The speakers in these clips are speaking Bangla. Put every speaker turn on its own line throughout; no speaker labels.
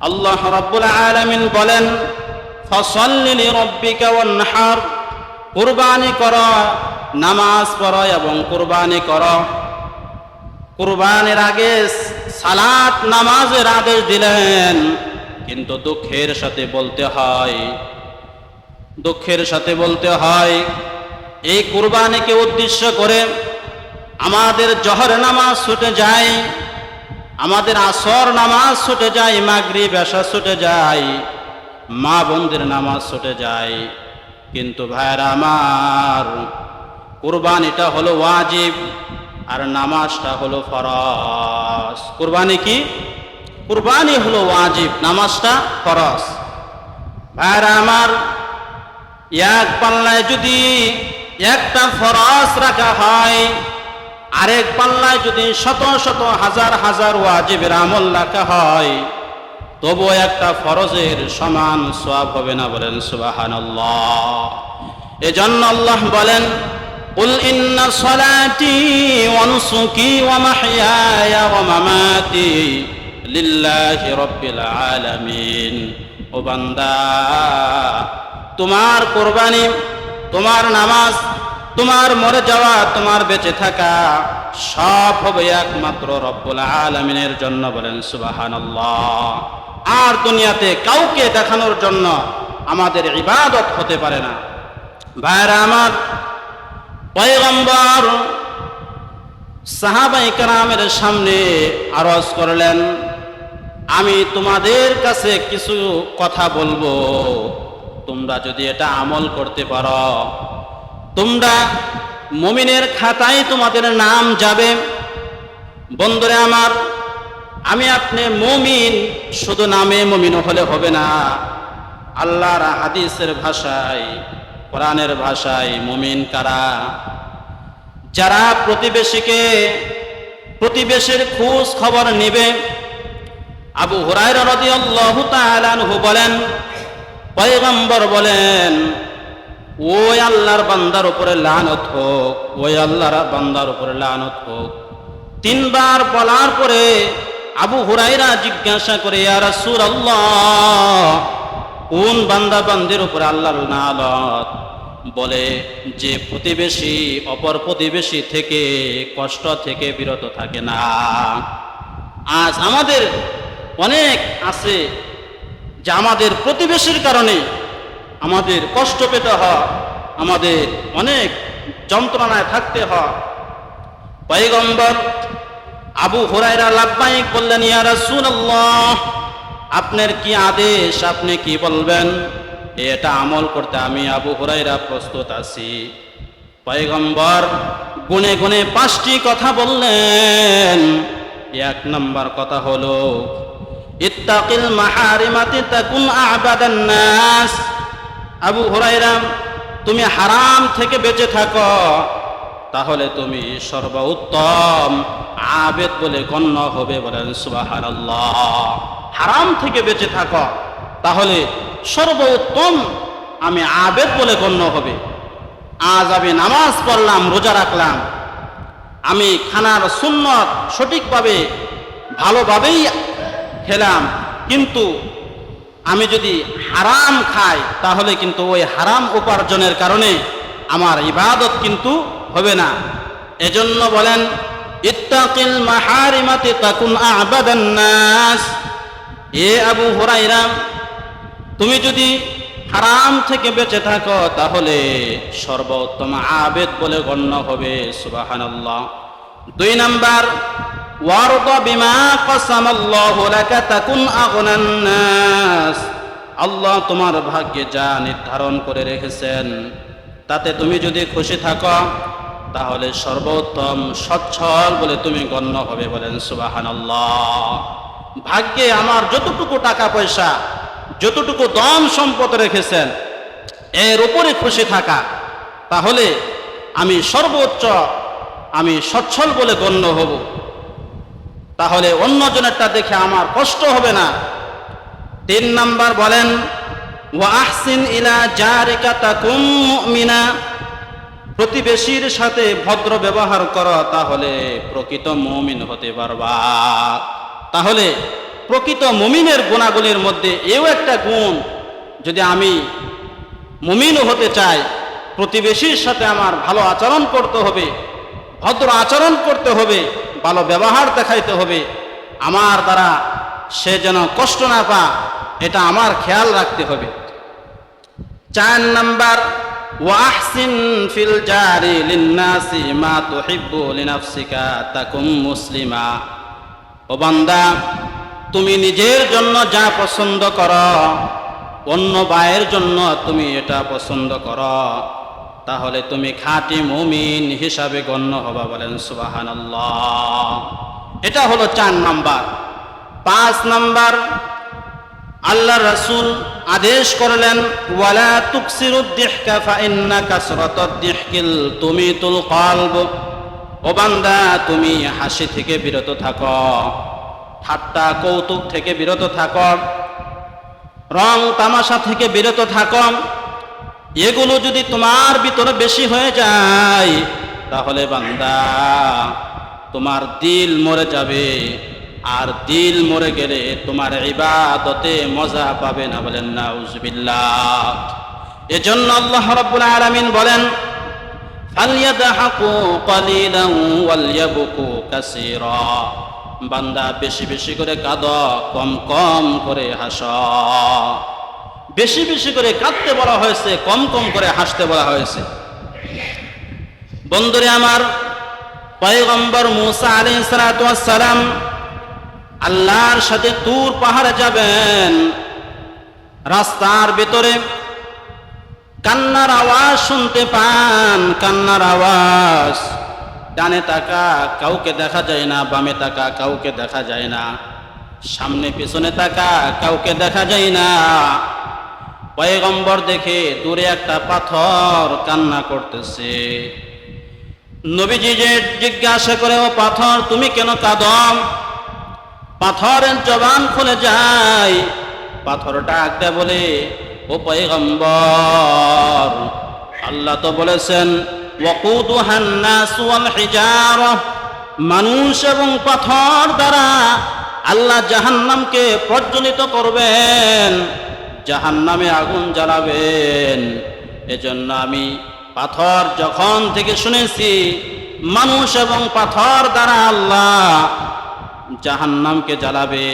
আল্লাহ রাব্বুল আলামিন বলেন, ফসল্লি ওয়ানহার কুরবানি কর, নামাজ পড়ো এবং কুরবানি কর। কুরবানির আগে সালাত, নামাজের আদেশ দিলেন, কিন্তু দুঃখের সাথে বলতে হয়, দুঃখের সাথে বলতে হয়, এই কুরবানিকে উদ্দেশ্য করে আমাদের জহর নামাজ ছুটে যায় আমাদের আসর নামাজ ছুটে যায় মাগরি বেশা ছুটে যায়, মা বোনদের নামাজ ছুটে যায়। কিন্তু ভাইরা আমার, কুরবানিটা হলো ওয়াজিব আর নামাজটা হলো ফরস কুরবানি কি? কুরবানি হলো ওয়াজিব, নামাজটা ফরস ভাইরা আমার, এক পাল্লায় যদি একটা ফরস রাখা হয় আরেক পাল্লায় যদি শত শত হাজার হাজার ওয়াজিবের আমল রাখা হয় তবু একটা ফরজের সমান সোয়াব হবে না বলেন সুবাহান এজন্য আল্লাহ বলেন قل إن صلاتي ونسكي ومحياي ومماتي لله رب العالمين ও বান্দা তোমার কোরবানি তোমার নামাজ তোমার মরে যাওয়া, তোমার বেঁচে থাকা সব হবে একমাত্র রব্বুল আলমিনের জন্য বলেন সুবাহান আর দুনিয়াতে কাউকে দেখানোর জন্য আমাদের ইবাদত হতে পারে না। ভাইরা আমার, পয়গম্বর সাহাবাই কারামের সামনে আরজ করলেন, আমি তোমাদের কাছে কিছু কথা বলব, তোমরা যদি এটা আমল করতে পারো তোমরা মমিনের খাতায় তোমাদের নাম যাবে। বন্ধুরে আমার, আমি আপনি মমিন, শুধু নামে মমিন হলে হবে না। আল্লাহর হাদিসের ভাষায়, কোরআনের ভাষায় মমিন কারা? যারা প্রতিবেশীকে, প্রতিবেশীর খোঁজ খবর নেবে, আবু হুরায়রা রাদিয়াল্লাহু তাআলা বলেন, পয়গম্বর বলেন ওই আল্লাহর বান্দার উপরে লানত হোক, ওই আল্লাহর বান্দার উপরে লানত হোক। তিনবার বলার পরে আবু হুরাইরা জিজ্ঞাসা করে, ইয়া রাসূলুল্লাহ, কোন বান্দা বান্দির উপরে আল্লাহর লানত? বলে, যে প্রতিবেশী অপর প্রতিবেশী থেকে কষ্ট থেকে বিরত থাকে না। আজ আমাদের অনেক আছে যে আমাদের প্রতিবেশীর কারণে আমাদের কষ্ট পেতে হয়, আমাদের অনেক যন্ত্রণায় থাকতে হয়। পয়গম্বর আবু হুরাইরা লাভবাহিক বললেন, ইয়া রাসূলুল্লাহ, আপনার কি আদেশ? আপনি কি বলবেন? এটা আমল করতে আমি আবু হুরাইরা প্রস্তুত আছি। পয়গম্বর গুনে গুনে পাঁচটি কথা বললেন। এক নম্বর কথা হলো, ইত্তাকিল মাহারিমাতি তাকুন আবাদান নাস। আবু হুরাইরাম তুমি হারাম থেকে বেঁচে থাকো। তাহলে তুমি সর্বোত্তম আবেদ বলে গণ্য হবে বলেন সুবাহান হারাম থেকে বেঁচে থাকো। তাহলে সর্বোত্তম আমি আবেদ বলে গণ্য হবে। আজ আমি নামাজ পড়লাম, রোজা রাখলাম। আমি খানার সুন্নত সঠিকভাবে, ভালোভাবেই খেলাম। কিন্তু আমি যদি হারাম খাই, তাহলে কিন্তু ওই হারাম উপার্জনের কারণে আমার ইবাদত কিন্তু হবে না। এজন্য বলেন, ইত্তাকিল মাহারিমাতি তাকুন আবাদান নাস। এ আবু হুরাইরা তুমি যদি হারাম থেকে বেঁচে থাকো, তাহলে সর্বোত্তম আবেদ বলে গণ্য হবে, সুবাহানাল্লাহ। দুই নাম্বার আল্লাহ তোমার ভাগ্যে যা নির্ধারণ করে রেখেছেন, তাতে তুমি যদি খুশি থাকো, তাহলে সর্বোত্তম সচ্ছল বলে তুমি গণ্য হবে বলেন সুবাহানাল্লাহ। ভাগ্যে আমার যতটুকু টাকা পয়সা, যতটুকু দম সম্পদ রেখেছেন, এর উপরে খুশি থাকা, তাহলে আমি সর্বোচ্চ, আমি সচ্ছল বলে গণ্য হব। তাহলে অন্যজনেরটা দেখে আমার কষ্ট হবে না। তিন নাম্বার বলেন মুমিনা। প্রতিবেশীর সাথে ভদ্র ব্যবহার করো, তাহলে প্রকৃত মুমিন হতে পারবা। তাহলে প্রকৃত মুমিনের গুণাগুলির মধ্যে এও একটা গুণ, যদি আমি মুমিনও হতে চাই, প্রতিবেশীর সাথে আমার ভালো আচরণ করতে হবে, ভদ্র আচরণ করতে হবে ভালো ব্যবহার দেখাইতে হবে। আমার দ্বারা সে যেন কষ্ট না পা এটা আমার খেয়াল রাখতে হবে। চার নাম্বার, ওয়াহসিন ফিল জারি লিন্নাসি মা তুহিব্বু লিনাফসিকা তাকুম মুসলিমা। ও বান্দা, তুমি নিজের জন্য যা পছন্দ করো, অন্য বায়ের জন্য তুমি এটা পছন্দ করো। তাহলে তুমি খাঁটি মুমিন হিসাবে গণ্য হবা বলেন, সুবহানাল্লাহ। এটা হলো চার নাম্বার। পাঁচ নাম্বার আল্লাহ রসুল আদেশ করলেন, ওয়ালা তুকসিরুদ্দিহকা ফাইন্না কাসরাতুদ্দিহকিল তুমিতুল কলব। ও বান্দা, তুমি হাসি থেকে বিরত থাকো, ঠাট্টা কৌতুক থেকে বিরত থাকো, রং তামাশা থেকে বিরত থাকো এগুলো যদি তোমার ভিতরে বেশি হয়ে যায়, তাহলে বান্দা, তোমার দিল মরে যাবে। আর দিল মরে গেলে তোমার ইবাদতে মজা পাবে না বলেন না উজবিল্লাহ এজন্য আল্লাহ রাব্বুল আলামিন বলেন ফালইয়াদহাকু কালিলান ওয়ালইয়াবকু কাসীরা। বান্দা বেশি বেশি করে কাঁদ, কম কম করে হাস। বেশি বেশি করে কাঁদতে বলা হয়েছে, কম কম করে হাসতে বলা হয়েছে। বন্ধুরে আমার, পয়গম্বর মুসা ওয়াস সালাম আল্লাহর সাথে তুর পাহাড়ে যাবেন। রাস্তার ভেতরে কান্নার আওয়াজ শুনতে পান, কান্নার আওয়াজ। ডানে তাকা, কাউকে দেখা যায় না, বামে তাকা, কাউকে দেখা যায় না। সামনে পিছনে তাকা, কাউকে দেখা যায় না। পয়গম্বর দেখে দূরে একটা পাথর কান্না করতেছে। নবীজি যে জিজ্ঞাসা করে, ও পাথর, তুমি কেন কাঁদম পাথরের জবান খুলে যায়। পাথর ডাক দেয় বলে, ও পয়গম্বর, আল্লাহ তো বলেছেন মানুষ এবং পাথর দ্বারা আল্লাহ জাহান্নামকে প্রজ্বলিত করবেন। জাহান্নামে আগুন জ্বালাবেন। এজন্য আমি পাথর যখন থেকে শুনেছি, মানুষ এবং পাথর দ্বারা আল্লাহ জাহান্নামকে জ্বালাবে।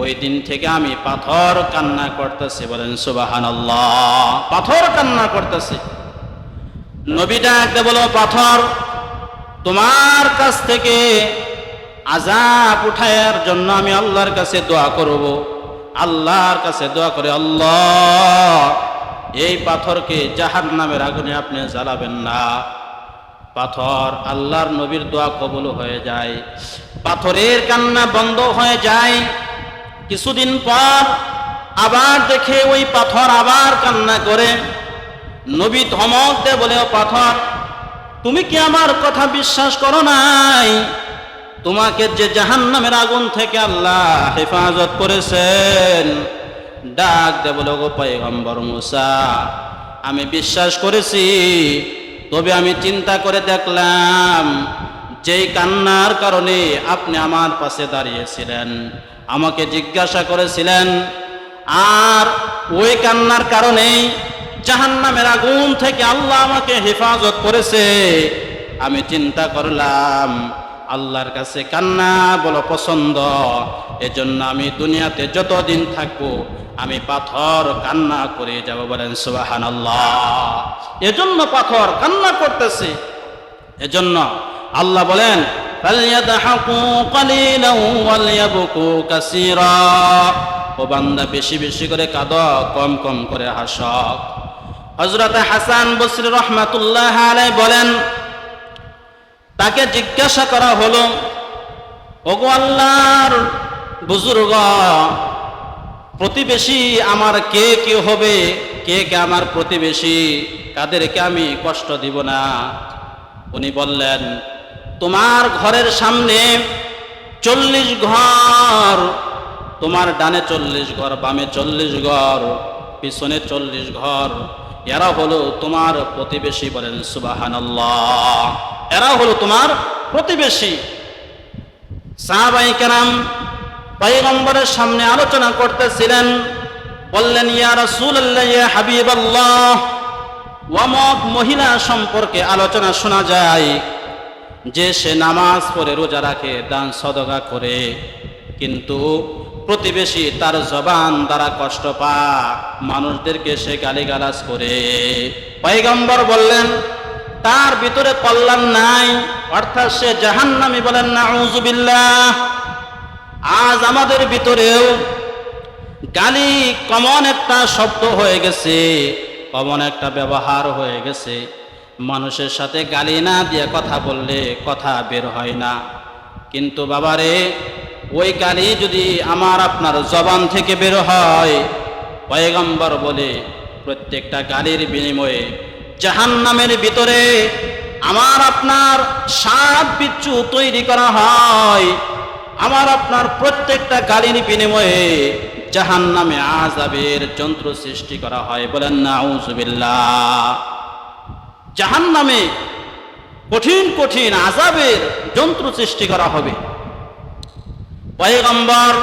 ওই দিন থেকে আমি পাথর কান্না করতেছি, বলেন সুবাহান আল্লাহ পাথর কান্না করতেছি। নবী ডাকতে বলো পাথর, তোমার কাছ থেকে আজাব উঠায়ার জন্য আমি আল্লাহর কাছে দোয়া করব। আল্লাহর কাছে দোয়া করে, আল্লাহ, এই পাথরকে জাহান নামের আগুনে আপনি জ্বালাবেন না। পাথর আল্লাহর নবীর দোয়া কবুল হয়ে যায়। পাথরের কান্না বন্ধ হয়ে যায়। কিছুদিন পর আবার দেখে ওই পাথর আবার কান্না করে। নবী ধমক দে বলে, ও পাথর, তুমি কি আমার কথা বিশ্বাস করো নাই? তোমাকে যে জাহান্নামের আগুন থেকে আল্লাহ হেফাজত করেছেন, ডাক দে বলে গো পয়গম্বর মুসা, আমি বিশ্বাস করেছি, তবে আমি চিন্তা করে দেখলাম, যেই কান্নার কারণে আপনি আমার পাশে দাঁড়িয়েছিলেন, আমাকে জিজ্ঞাসা করেছিলেন, আর ওই কান্নার কারণেই জাহান্নামের আগুন থেকে আল্লাহ আমাকে হেফাজত করেছে, আমি চিন্তা করলাম আল্লাহর কাছে কান্না বলো পছন্দ। এজন্য আমি দুনিয়াতে যতদিন থাকব, আমি পাথর কান্না করে যাব বলেন সুবাহান আল্লাহ এজন্য পাথর কান্না করতেছে। এজন্য আল্লাহ বলেন ও বান্দা, বেশি বেশি করে কাদ, কম কম করে হাসক। হজরত হাসান বসরি রহমাতুল্লাহ বলেন তাকে জিজ্ঞাসা করা হলো, ওগো আল্লাহর বুজুর্গ, প্রতিবেশী আমার কে কে হবে? কে কে আমার প্রতিবেশী? কাদেরকে আমি কষ্ট দিব না? উনি বললেন, তোমার ঘরের সামনে চল্লিশ ঘর, তোমার ডানে চল্লিশ ঘর, বামে চল্লিশ ঘর, পিছনে চল্লিশ ঘর। এরা হলো তোমার প্রতিবেশী বলেন সুবাহান এরা হলো তোমার প্রতিবেশী। সাহাবাই কেরাম পাইগম্বরের সামনে আলোচনা করতেছিলেন, বললেন, ইয়া রাসূলুল্লাহ, ইয়া হাবিবাল্লাহ ওয়ামক মহিলা সম্পর্কে আলোচনা শোনা যায়। যে সে নামাজ পড়ে, রোজা রাখে, দান সদগা করে, কিন্তু প্রতিবেশী তার জবান দ্বারা কষ্ট পা মানুষদেরকে সে গালিগালাজ করে। পয়গম্বর বললেন তার ভিতরে কল্যাণ নাই। অর্থাৎ সে জাহান্নামি বলেন না উজুবিল্লাহ আজ আমাদের ভিতরেও গালি কমন একটা শব্দ হয়ে গেছে, কমন একটা ব্যবহার হয়ে গেছে। মানুষের সাথে গালি না দিয়ে কথা বললে কথা বের হয় না। কিন্তু বাবারে, ওই গালি যদি আমার আপনার জবান থেকে বের হয়, পয়গম্বর বলে, প্রত্যেকটা গালির বিনিময়ে জাহান্নামের ভিতরে আমার আপনার সাপ বিচ্ছু তৈরি করা হয়। আমার আপনার প্রত্যেকটা গালির বিনিময়ে জাহান নামে আজাবের যন্ত্র সৃষ্টি করা হয় বলেন না জাহান নামে কঠিন কঠিন আজাবের যন্ত্র সৃষ্টি করা হবে। পয়গম্বর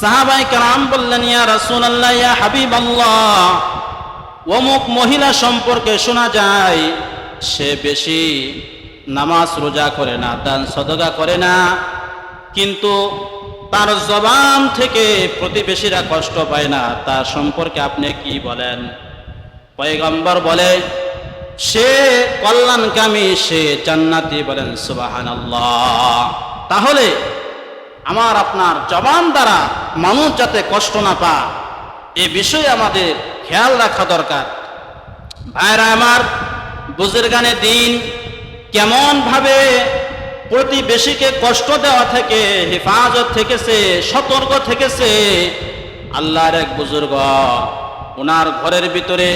সাহাবাই কালাম বললেন, ইয়া রাসূলুল্লাহ, ইয়া হাবিবাল্লাহ অমুক মহিলা সম্পর্কে শোনা যায়, সে বেশি নামাজ রোজা করে না, দান সদগা করে না। কিন্তু তার জবান থেকে প্রতিবেশীরা কষ্ট পায় না, তার সম্পর্কে আপনি কি বলেন? পয়গম্বর বলে, সে কল্যাণকামী, সে জান্নাতি বলেন সুবাহান তাহলে আমার আপনার জবান দ্বারা মানুষ যাতে কষ্ট না পা এ বিষয়ে আমাদের খেয়াল রাখা দরকার। ভাইরা আমার, বুজুর্গানে দিন কেমন ভাবে প্রতিবেশীকে কষ্ট দেওয়া থেকে, হেফাজত থেকেছে, সতর্ক থেকেছে, আল্লাহর এক বুজুর্গ ওনার ঘরের ভিতরে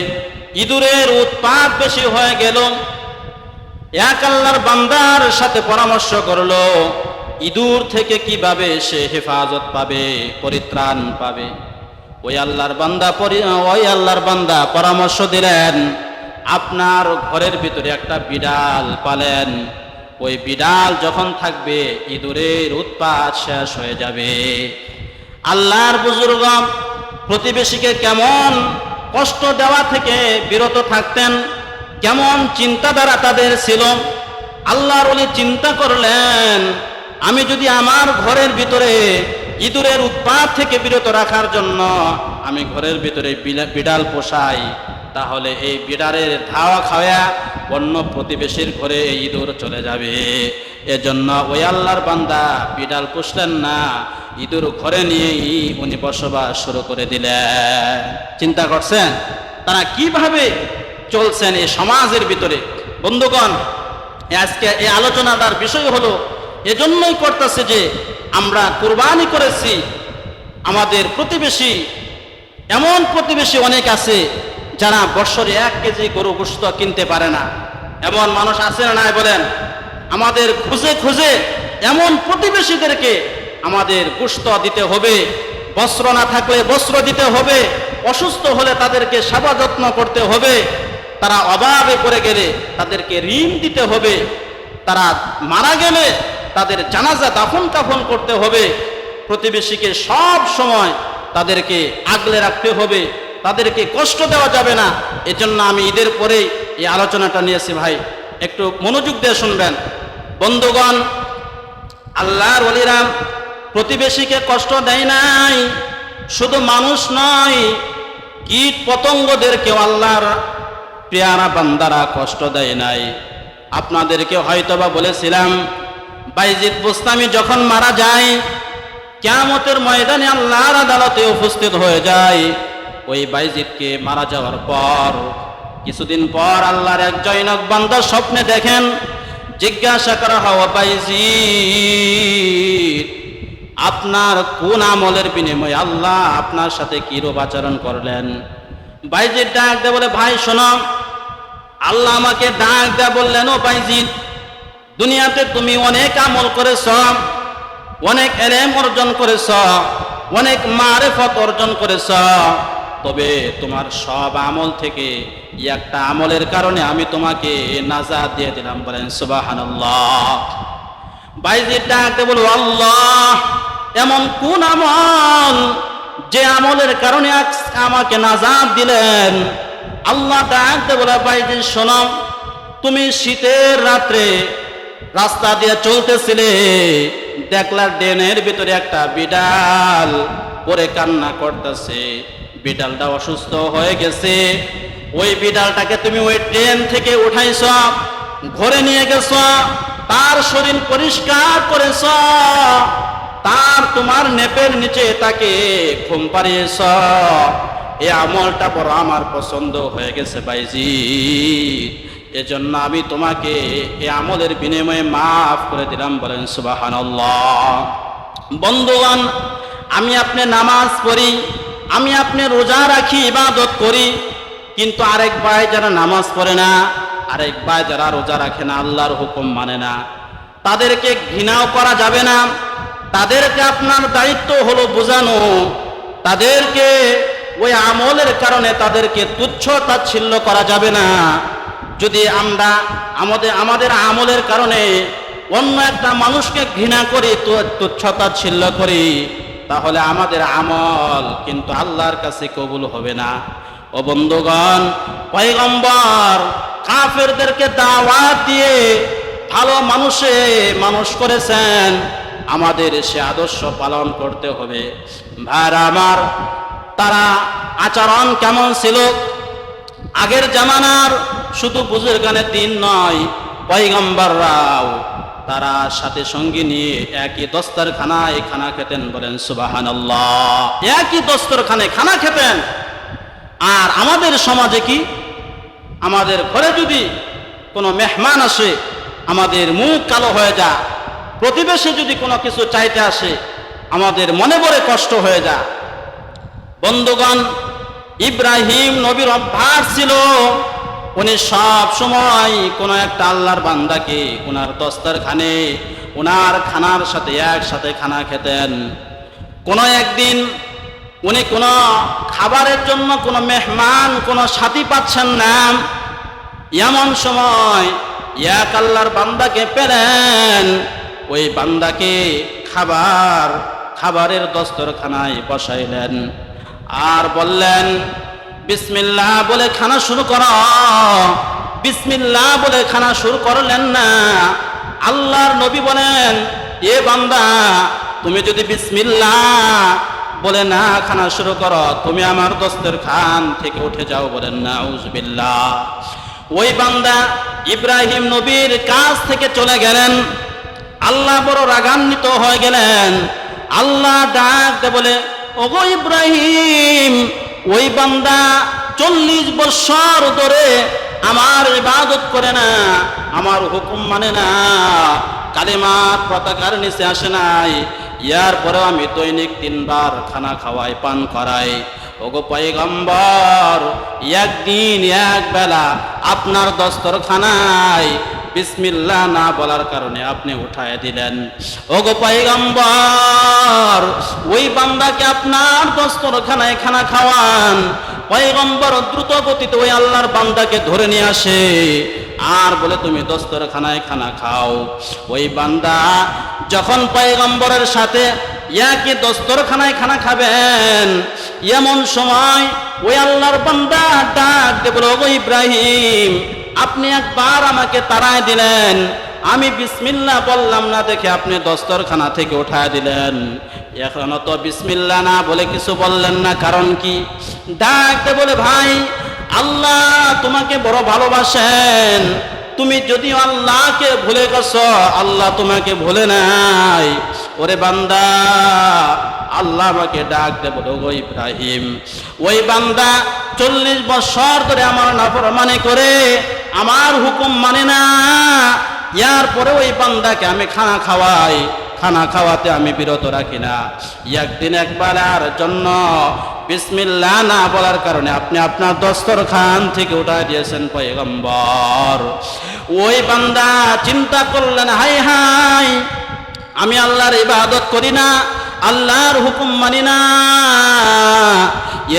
ইঁদুরের উৎপাত বেশি হয়ে গেল। এক আল্লাহর বান্দার সাথে পরামর্শ করল, ইঁদুর থেকে কীভাবে সে হেফাজত পাবে, পরিত্রাণ পাবে। ওই আল্লাহর বান্দা ওই আল্লাহর বান্দা পরামর্শ দিলেন, আপনার ঘরের ভিতরে একটা বিড়াল পালেন। ওই বিড়াল যখন থাকবে, ইঁদুরের উৎপাত শেষ হয়ে যাবে। আল্লাহর বুজুর্গ প্রতিবেশীকে কেমন কষ্ট দেওয়া থেকে বিরত থাকতেন, কেমন চিন্তাধারা তাদের ছিল। আল্লাহর উনি চিন্তা করলেন, আমি যদি আমার ঘরের ভিতরে ইঁদুরের উৎপাত থেকে বিরত রাখার জন্য আমি ঘরের ভিতরে বিড়াল পোষাই। তাহলে এই বিড়ালের ধাওয়া খাওয়া অন্য প্রতিবেশীর ঘরে এই ইঁদুর চলে যাবে। এজন্য ওই আল্লাহর বান্দা বিড়াল পুষলেন না, ইঁদুর ঘরে নিয়েই উনি বসবাস শুরু করে দিলেন। চিন্তা করছেন? তারা কীভাবে চলছেন এই সমাজের ভিতরে? বন্ধুগণ আজকে এই আলোচনাটার বিষয় হলো, এজন্যই করতেছে যে আমরা কুরবানি করেছি, আমাদের প্রতিবেশী, এমন প্রতিবেশী অনেক আছে যারা বৎসরে এক কেজি গরু গোস্ত কিনতে পারে না। এমন মানুষ আছে না নাই বলেন? আমাদের খুঁজে খুঁজে এমন প্রতিবেশীদেরকে আমাদের গোস্ত দিতে হবে, বস্ত্র না থাকলে বস্ত্র দিতে হবে, অসুস্থ হলে তাদেরকে সেবা যত্ন করতে হবে, তারা অভাবে পড়ে গেলে তাদেরকে ঋণ দিতে হবে, তারা মারা গেলে তাদের জানাজা দাফন কাফন করতে হবে। প্রতিবেশীকে সব সময় তাদেরকে আগলে রাখতে হবে। তাদেরকে কষ্ট দেওয়া যাবে না। এজন্য আমি ঈদের পরেই এই আলোচনাটা নিয়েছি ভাই। একটু মনোযোগ দিয়ে শুনবেন। বন্ধুগণ, আল্লাহর অলিরাম প্রতিবেশীকে কষ্ট দেয় নাই। শুধু মানুষ নয় কীট পতঙ্গদেরকেও আল্লাহর পেয়ারা বান্দারা কষ্ট দেয় নাই। আপনাদেরকে হয়তোবা বলেছিলাম বাইজিদ বুস্তামি যখন মারা যায়, কেয়ামতের ময়দানে আল্লাহর আদালতে উপস্থিত হয়ে যায়। ওই বাইজিদকে মারা যাওয়ার পর, কিছুদিন পর আল্লাহর এক জৈনক বান্দা স্বপ্নে দেখেন, জিজ্ঞাসা করা হওয়া বাইজিদ, আপনার কোন আমলের বিনিময়ে আল্লাহ আপনার সাথে কি রূপ আচরণ করলেন? বাইজিদ ডাক দে বলে, ভাই, শোনো, আল্লাহ আমাকে ডাক দেয়া বললেন, ও বাইজিদ দুনিয়াতে তুমি অনেক আমল করেছ, অনেক এলেম অর্জন করেছ, অনেক মারেফত অর্জন করেছ, তবে তোমার সব আমল থেকে একটা আমলের কারণে আমি তোমাকে নাজাদ দিয়ে দিলাম, বলেন বলব আল্লাহ, এমন কোন আমল যে আমলের কারণে আমাকে নাজাব দিলেন? আল্লাহ ডাকতে বলে ভাইজি শোনাম তুমি শীতের রাত্রে রাস্তা দিয়ে চলতেছিলে দেখলা ড্রেনের ভিতরে একটা বিড়াল পরে কান্না করতেছে। বিড়ালটা অসুস্থ হয়ে গেছে। ওই বিড়ালটাকে তুমি ওই ট্রেন থেকে উঠাইছ, ঘরে নিয়ে গেছ, তার শরীর পরিষ্কার করেছ, তার তোমার নেপের নিচে তাকে ঘুম পাড়িয়েছ। এই আমলটা বড় আমার পছন্দ হয়ে গেছে, বাইজি। এজন্য আমি তোমাকে এই আমলের বিনিময়ে মাফ করে দিলাম বলেন সুবাহান বন্ধুগণ, আমি আপনি নামাজ পড়ি, আমি আপনি রোজা রাখি, ইবাদত করি, কিন্তু আরেক ভাই যারা নামাজ পড়ে না, আরেক ভাই যারা রোজা রাখে না, আল্লাহর হুকুম মানে না। তাদেরকে ঘৃণাও করা যাবে না, তাদেরকে আপনার দায়িত্ব হলো বোঝানো। তাদেরকে ওই আমলের কারণে তাদেরকে তুচ্ছ তাচ্ছিল্য করা যাবে না। যদি আমরা আমাদের আমাদের আমলের কারণে অন্য একটা মানুষকে ঘৃণা করি, তু- তুচ্ছ তাচ্ছিল্য করি, তাহলে আমাদের আমল কিন্তু আল্লাহর কাছে কবুল হবে না। ও বন্ধুগণ, পয়গম্বর, কাফেরদেরকে দাওয়াত দিয়ে ভালো মানুষে মানুষ করেছেন, আমাদের সে আদর্শ পালন করতে হবে। ভাইরা আমার, তারা আচরণ কেমন ছিল? আগের জামানার শুধু বুজুর্গানের দিন নয়, পয়গম্বররাও তারা সাথে সঙ্গী নিয়ে একই দস্তরখানায় খানা খেতেন বলেন সুবাহান একই দস্তরখানে খানা খেতেন। আর আমাদের সমাজে কি? আমাদের ঘরে যদি কোনো মেহমান আসে, আমাদের মুখ কালো হয়ে যা প্রতিবেশী যদি কোনো কিছু চাইতে আসে, আমাদের মনে বড়ে কষ্ট হয়ে যা বন্ধুগণ ইব্রাহিম নবীর অভ্যাস ছিল, উনি সব সময় কোনো একটা আল্লাহর বান্দাকে ওনার দস্তরখানে ওনার খানার সাথে একসাথে খানা খেতেন। কোনো একদিন উনি কোনো খাবারের জন্য কোনো মেহমান, কোনো সাথী পাচ্ছেন না। এমন সময় এক আল্লাহর বান্দাকে পেলেন, ওই বান্দাকে খাবার, খাবারের দস্তরখানায় বসাইলেন। আর বললেন, বিসমিল্লাহ বলে খানা শুরু কর। বিসমিল্লাহ বলে খানা শুরু করলেন না। আল্লাহর নবী বলেন, এ বান্দা, তুমি যদি বিসমিল্লাহ বলে না খানা শুরু করো, তুমি আমার দোস্তের খান থেকে উঠে যাও বলেন না উজবিল্লাহ ওই বান্দা ইব্রাহিম নবীর কাছ থেকে চলে গেলেন। আল্লাহ বড় রাগান্বিত হয়ে গেলেন। আল্লাহ ডাক বলে ওগো ইব্রাহিম, ওই বান্দা চল্লিশ বছর ধরে আমার ইবাদত করে না, আমার হুকুম মানে না, কালেমার পতাকার নিচে আসে নাই। ইয়ার পরেও আমি দৈনিক তিনবার খানা খাওয়াই, পান করাই। ওগো পয়গম্বর, একদিন এক বেলা আপনার দস্তরখানায় বিসমিল্লাহ না বলার কারণে আপনি উঠায় দিলেন। ওগো পয়গম্বর, ওই বান্দাকে আপনার দস্তরখানায় খানা খাওয়ান। পয়গম্বর দ্রুত গতিতে ওই আল্লাহর বান্দাকে ধরে নিয়ে আসে। আর বলে, তুমি দস্তরখানায় খানা খাও। ওই বান্দা যখন পয়গম্বরের সাথে ইয়াকে দস্তরখানায় খানা খাবেন, এমন সময় ওই আল্লাহর বান্দা ডাক দে বলো, "ওগো ইব্রাহিম আপনি একবার আমাকে তাড়ায় দিলেন। আমি বিসমিল্লাহ বললাম না দেখে আপনি দস্তরখানা থেকে উঠায় দিলেন। এখনও তো বিসমিল্লাহ না বলে কিছু বললেন না, কারণ কি? ডাকতে বলে, ভাই, আল্লাহ তোমাকে বড় ভালোবাসেন। তুমি যদি আল্লাহকে ভুলে গেছ, আল্লাহ তোমাকে ভুলে নাই। ওরে বান্দা, আল্লাহ আমাকে ডাক দে বলো গো ইব্রাহিম। ওই বান্দা, চল্লিশ বছর ধরে আমার নাফরমানি করে, আমার হুকুম মানে না। ইয়ার পরে ওই বান্দাকে আমি খানা খাওয়াই, খানা খাওয়াতে আমি বিরত রাখি না। একদিন একবার আর জন্য বিসমিল্লা না বলার কারণে আপনি আপনার দস্তর খান থেকে উঠাই দিয়েছেন পয়গম্বর। ওই বান্দা চিন্তা করলেন হাই হাই আমি আল্লাহর ইবাদত করি না, আল্লাহর হুকুম মানি না।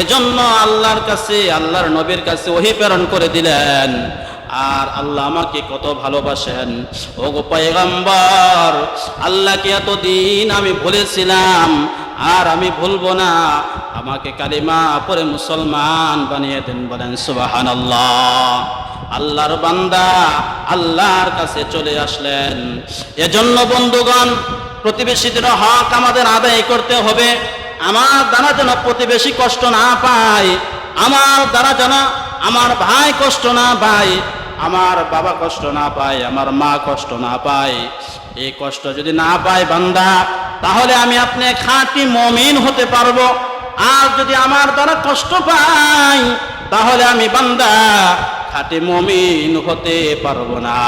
এজন্য আল্লাহর কাছে, আল্লাহর নবীর কাছে ওহি প্রেরণ করে দিলেন। আর আল্লাহ আমাকে কত ভালোবাসেন। ও গো পয়গম্বর, আল্লাহকে এতদিন আমি ভুলেছিলাম, আর আমি ভুলবো না। আমাকে কালিমা পরে মুসলমান বানিয়ে দেন বলেন সুবাহান আল্লাহ আল্লাহর বান্দা আল্লাহর কাছে চলে আসলেন। এজন্য বন্ধুগণ, প্রতিবেশীদের হক আমাদের আদায় করতে হবে। আমার দ্বারা যেন প্রতিবেশী কষ্ট না পায়, আমার দ্বারা যেন আমার ভাই কষ্ট না পায় আমার বাবা কষ্ট না পায়, আমার মা কষ্ট না পায়। এই কষ্ট যদি না পায় বান্দা, তাহলে আমি আপনি খাঁটি মমিন হতে পারব। আর যদি আমার দ্বারা কষ্ট পাই, তাহলে আমি বান্দা খাঁটি মমিন হতে পারব না।